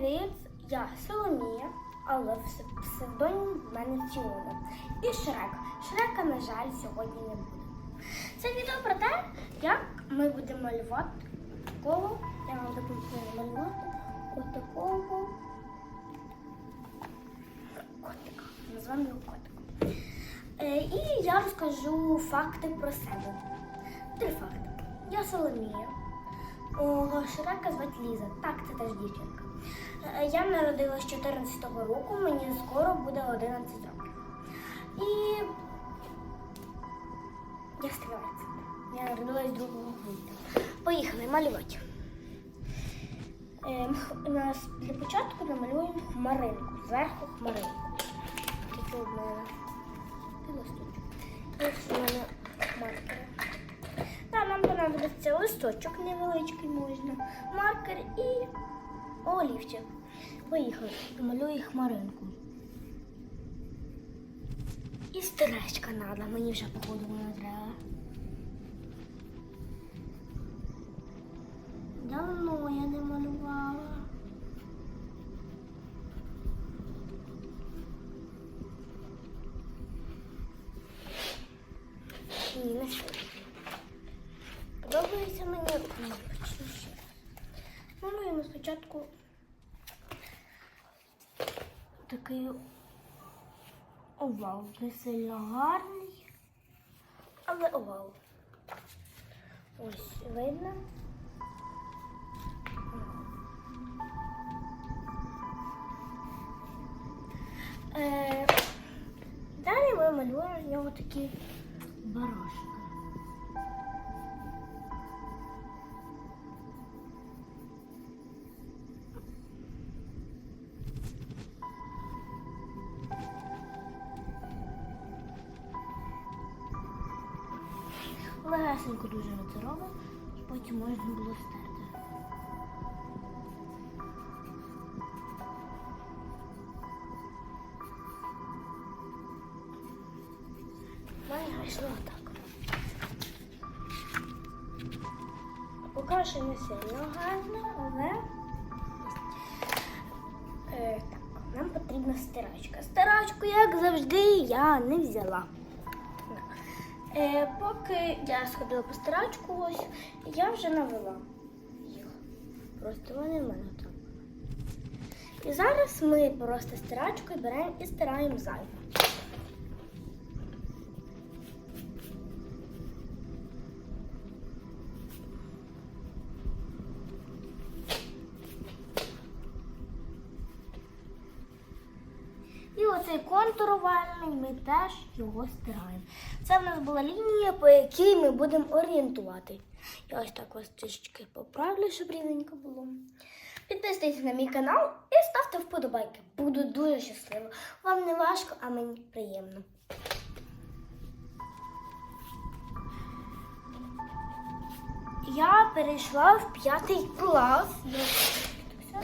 Привіт, я Соломія, але пс- псевдонім в мене Фіона. І Шрек. Шрека, на жаль, сьогодні не буде. Це відео про те, як ми будемо малювати такого. Я вам допомогу малювати отакого котика. Назвемо його котиком. Е, і я розкажу факти про себе. Три факти. Я Соломія. Шрека звати Ліза. Так, це теж дівчинка. Е, Я народилась 14-го року, мені скоро буде 11 років. І я стрілець. Я народилась 2 грудня. Поїхали малювати. Ем, нас для початку намалюємо хмаринку. Зверху хмаринку. Такі у мене і листочок. Ось у мене маркери. Понадобиться листочок невеличкий можна, маркер і олівчик. Поїхали. Малюю хмаринку. І стречка треба, мені вже походу вона треба. Давно я не малювала. Ні, не сьогодні. Подобається мені. Ну, почну ще раз. Малюємо спочатку такий овал. Не гарний, але овал. Ось видно. Е, далі ми малюємо з нього такі барашки. Легесенько дуже це робимо, і потім можна було стерти. Мене вийшло так. Поки що не сильно гарно, але е, так, нам потрібна стирачка. Стирачку, як завжди, я не взяла. Е, поки я сходила по стирачку, ось я вже навела їх. Просто вони в мене там. І зараз ми просто стирачкою беремо і стираємо зайве. І оцей контур овальний ми теж його стираємо. Це в нас була лінія, по якій ми будемо орієнтувати. Я ось так ось трішечки поправлю, щоб рівненько було. Підписуйтесь на мій канал і ставте вподобайки. Буду дуже щаслива. Вам не важко, а мені приємно. Я перейшла в п'ятий клас. Я-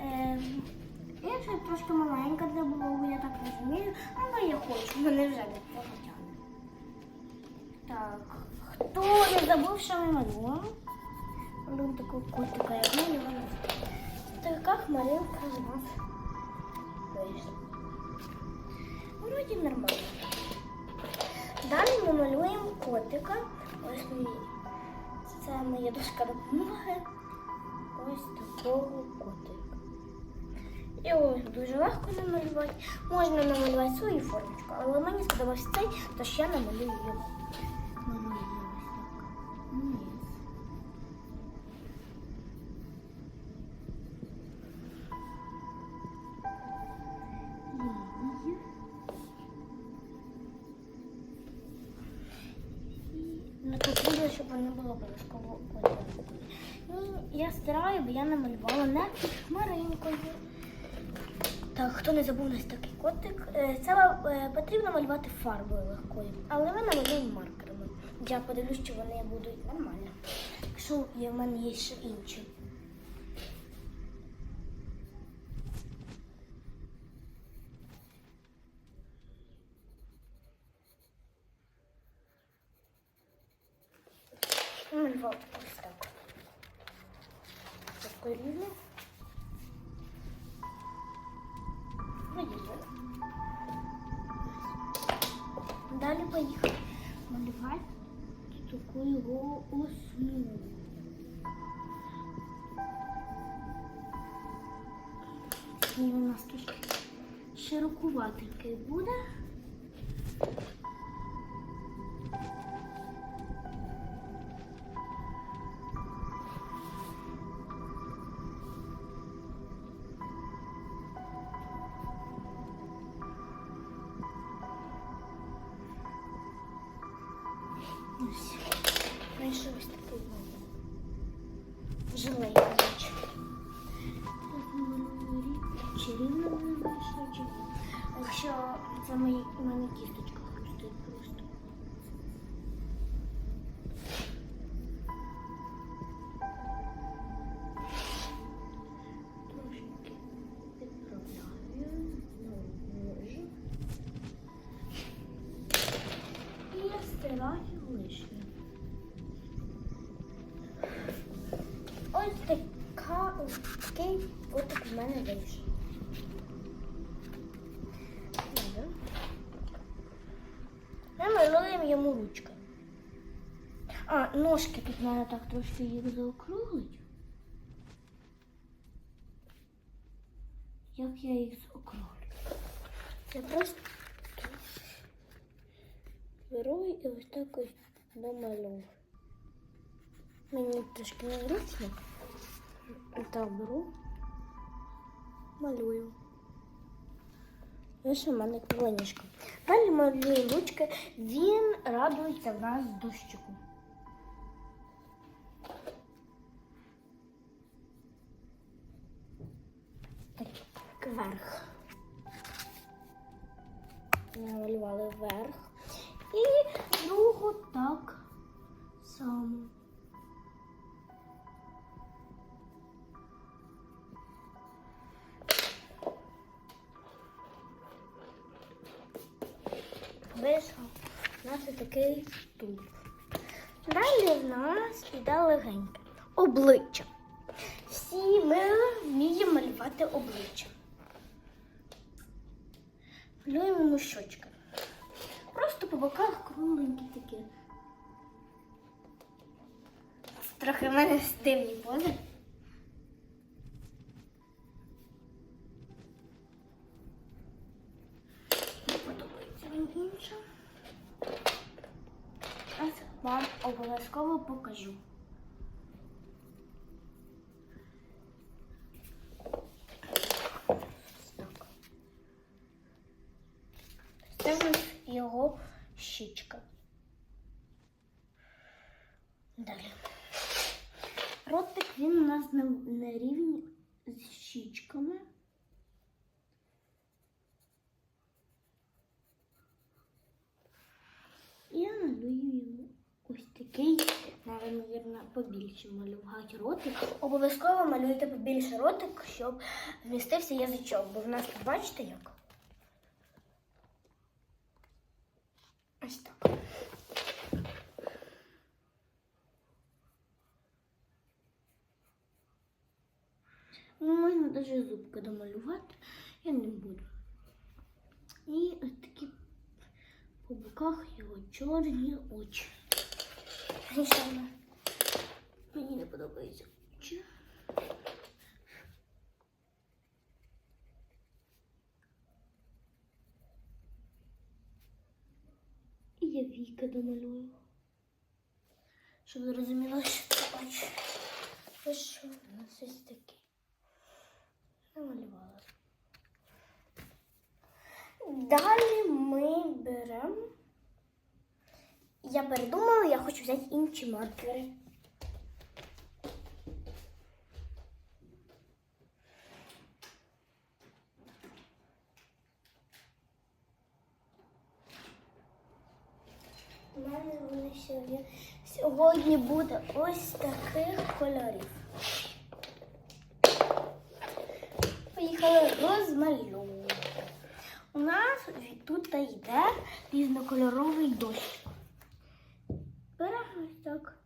Ем, я ще трошки маленька для було, я так розумію, але я хочу, мене вже не потягне. Так, хто не забув, що ми малюємо? Малюємо такого котика, як ми його назвали. Така хмаринка з нас вийшла. Вроді нормально. Далі ми малюємо котика. Ось мій. Це моя дошка допомоги. Ось такого котика. Ось дуже легко намалювати. Можна намалювати свою формочку, але мені сподобався цей, тож я намалюю його. Не щоб вони було обов'язково однакові. Я стираю, бо я намалювала не хмаринкою. Так, хто не забув у нас такий котик. Це е, потрібно малювати фарбою легкою, але ми намалюємо маркерами. Я подивлюсь, чи вони будуть нормально. Якщо в мене є ще інші. Малював ось так. Такою рівно. треба їх малювати таку його основу. І у нас трошки широкуватенький буде. Ось. Знайшов вийшов. Добре. Ми йому ручки. А, ножки тут мене так трошки їх заокруглить. Як я їх заокруглю? Я просто беру і ось так ось домалюю. Мені трошки незручно. Так беру, малюю. Ось у мене клонішка. Далі малюю ручки, він радується в нас дощику. Так, вверх. Намалювали вверх. І Вийшов у нас такий стул. Далі в нас іде легеньке обличчя. Всі ми вміємо малювати обличчя. Малюємо щочки. Просто по боках кругленькі такі. Трохи в мене стивні пози. Він. Зараз вам обов'язково покажу. Це ось його щічка. Далі. Ротик він у нас на, на рівні з щічками. Я малюю йому ось такий, навіть, побільше малювати ротик. Обов'язково малюйте побільше ротик, щоб вмістився язичок, бо в нас тут бачите як? Ось так. Ну, можна навіть зубки домалювати, я не буду. І ось такі по боках його чорні очі. Звичайно, мені не подобаються очі. І я віка домалюю. Щоб ви що це очі. Ось що у нас ось такі. Намалювала. Далі ми беремо. Я передумала, я хочу взяти інші маркери. У мене вони сьогодні, сьогодні буде ось таких кольорів. Поїхали розмальовувати. У нас тут йде різнокольоровий дощ. Ось так.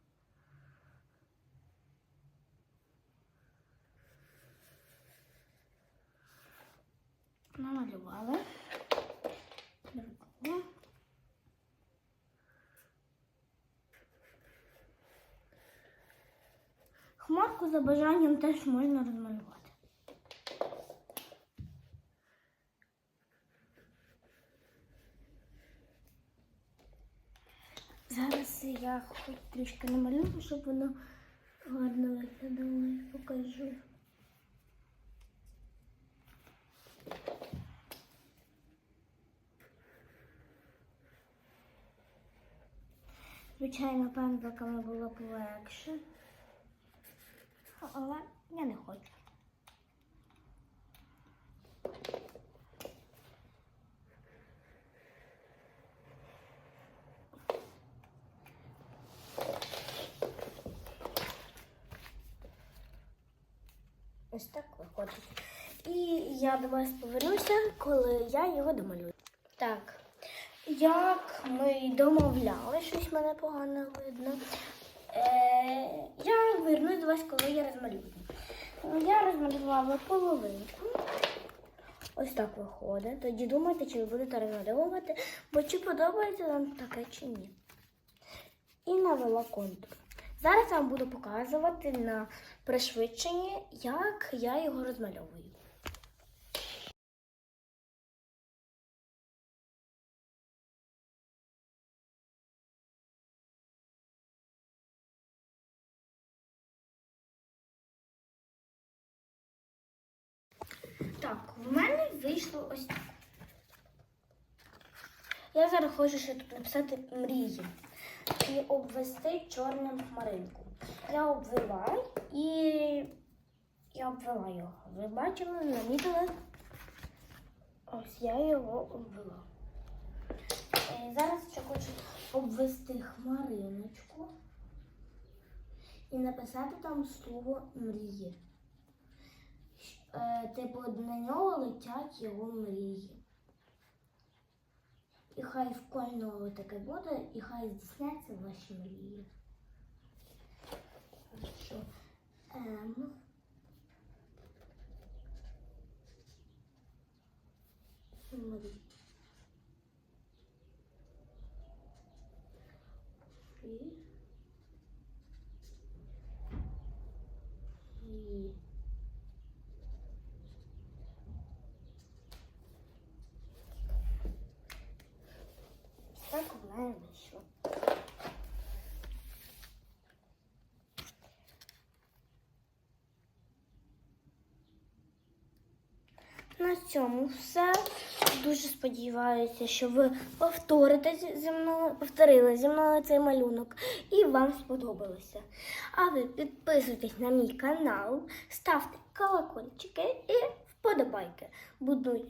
Намалювали. Друкуємо. Хмарку за бажанням теж можна розмалювати. Я хоч трішки намалюю, щоб воно гарно виглядало. Покажу. Звичайно, пензликами було б легше. Але я не хочу. Ось так виходить. І я до вас повернуся, коли я його домалюю. Так, як ми домовляли, щось мене погано видно. Е, я вернусь до вас, коли я розмалюю. Я розмалювала половинку. Ось так виходить. Тоді думайте, чи ви будете розмальовувати, бо чи подобається вам таке чи ні. І навела контур. Зараз я вам буду показувати на пришвидшенні, як я його розмальовую. Так, в мене вийшло ось так. Я зараз хочу ще тут написати мрії і обвести чорним хмаринку. Я обвела і я обвела його. Ви бачили, намітили? Ось я його обвела. Е, Зараз ще хочу обвести хмариночку і написати там слово мрії. Е, Типу на нього летять його мрії. І хай в кожного таке буде, і хай здійсняться ваші мрії. Що? Ем. Мрії. На цьому все. Дуже сподіваюся, що ви повторите зі мною, повторили зі мною цей малюнок і вам сподобалося. А ви підписуйтесь на мій канал, ставте колокольчики і вподобайки. Буду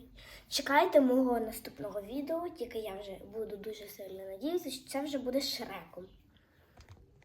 чекайте мого наступного відео, тільки я вже буду дуже сильно надіятися, що це вже буде Шреком.